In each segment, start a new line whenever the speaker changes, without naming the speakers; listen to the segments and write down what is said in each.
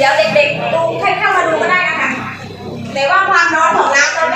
เดี๋ยวเด็กๆดูให้เข้ามาดูก็ได้นะคะแต่ว่าความร้อนของน้ำเรา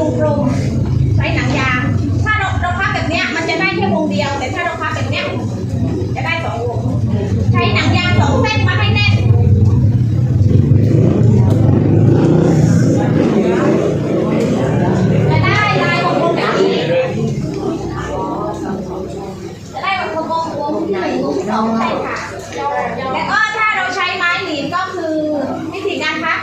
มัดผ้าเป็นวงกลมใช้หนังยาง ถ้าเราเราพับแบบเนี้ยมันจะได้แค่วงเดียว แต่ถ้าเราพับแบบเนี้ยจะได้สองวงใช้หนังยางสองเส้นมาให้แน่นจะได้ลายวงกลมแบบนี้จะได้แบบวงกลมวงที่หนึ่งวงที่สองใช่ค่ะแล้วก็ถ้าเราใช้ไม้หนีบก็คือวิธีการพับ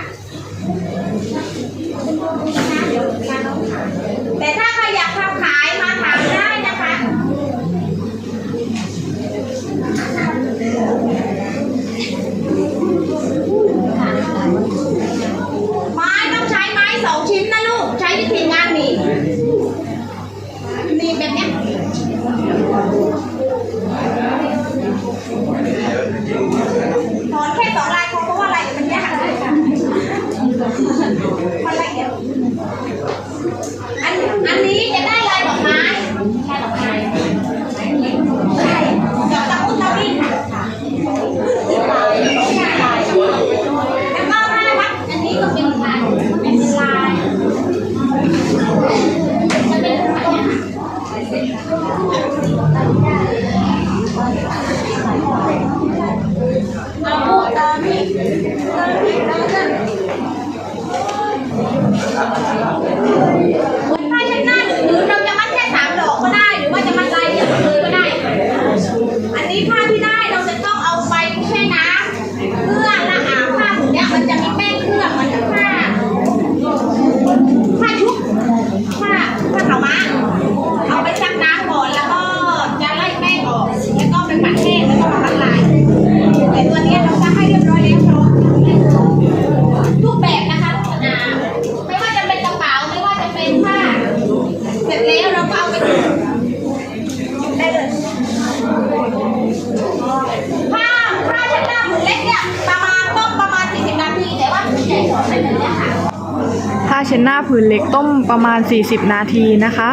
ช็ดหน้าผืนเล็กต้มประมาณ 40 นาทีนะ
คะ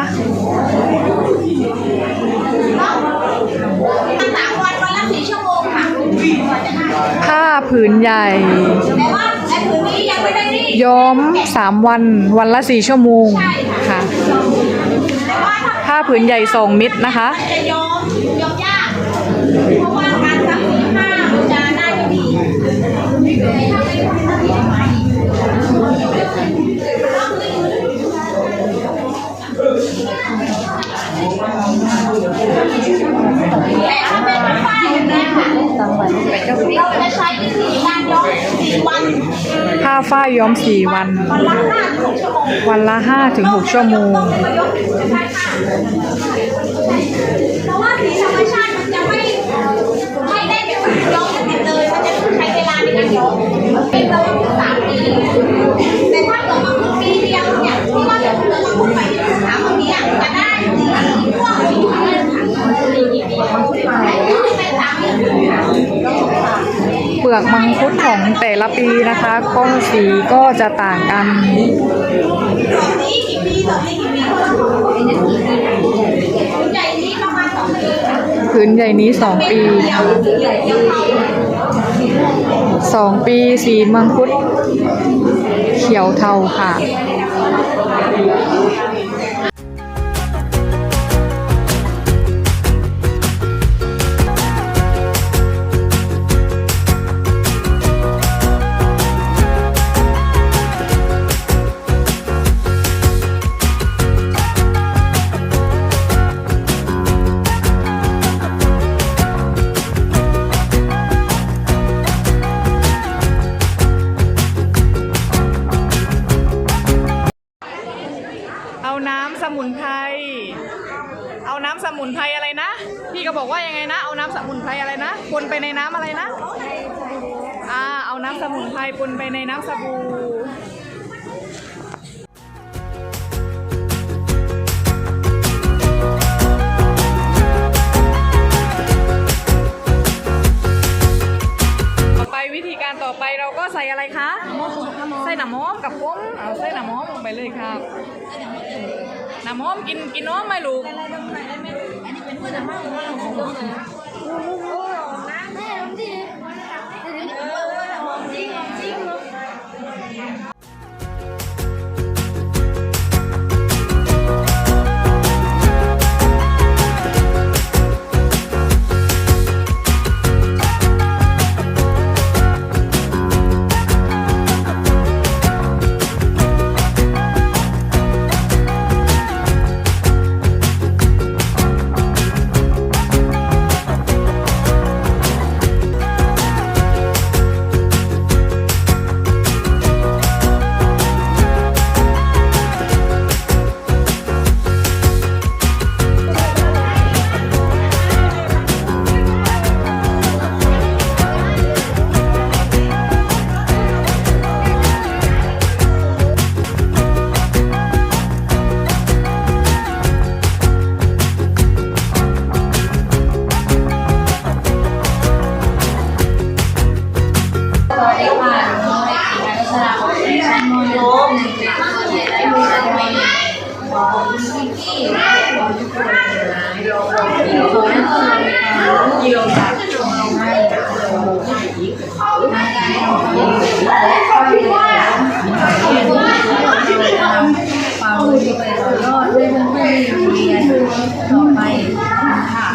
เนาะสามวันวันละสี่ชั่วโมงค่ะกว่าจะได้
ผ้าผืนใหญ่
แต่ว่าไอ้ผืนนี้ยังไม่ได้รีด
ย้อม 3 วันวันละ 4 ชั่วโมงค่ะ
แต่ว่าถ้า
ผ้าผืนใหญ่2เม็ดนะคะ
จะย้อมย้อมยากเพราะว่า ยย้อมสี่วัน
วัน
ละห้าถึงหกชั่วโมงเพราะว่าสีธรรมชาติมันจะไม่ไม่ได้แบบย้อมกันติดเลยมันจะใช้เวลาในการย้อม ลือ
กมังคุดของแต่ละปีนะคะ ก็สีก็จะต่างกัน
สองนี้นใหญ่นี้สองปีค่ะ
ผืนใหญ่นี้2ปี
เดียวใหญ่เดียวเท่า
2ปีสีมังคุด เขียวเทาค่ะ ปนไปในน้ำอะไรนะ อ่า เอาน้ำสมุนไพรปนไปในน้ำสบู่ต่อไปวิธีการต่อไปเราก็ใส่อะไรคะ ใส่หนามอมกับก้มเอาใส่หน้ำหอมลงไปเลยครับหน้ำหอมกินกินน้อมไหมลูก
เป่า ที่ไปต่อยอดด้วยเพื่อนๆที่โรงเรียนต่อไปค่ะ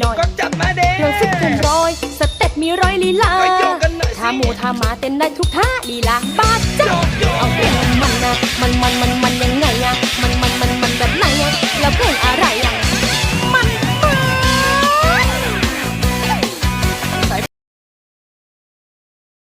หน่อยก็จับมาเด้เครื่อร้อยสเต็ปมีร้อยลีลาถ้า
หมูท่ามาเต้นได้ทุกท่าลีลา
บ้าจ้าเอา
เพลงมันนะมันมันมัน
มั
นยังไงอะมั
นมัน
มันมันแบบไหนอะแล้วเพลงอะไรอะ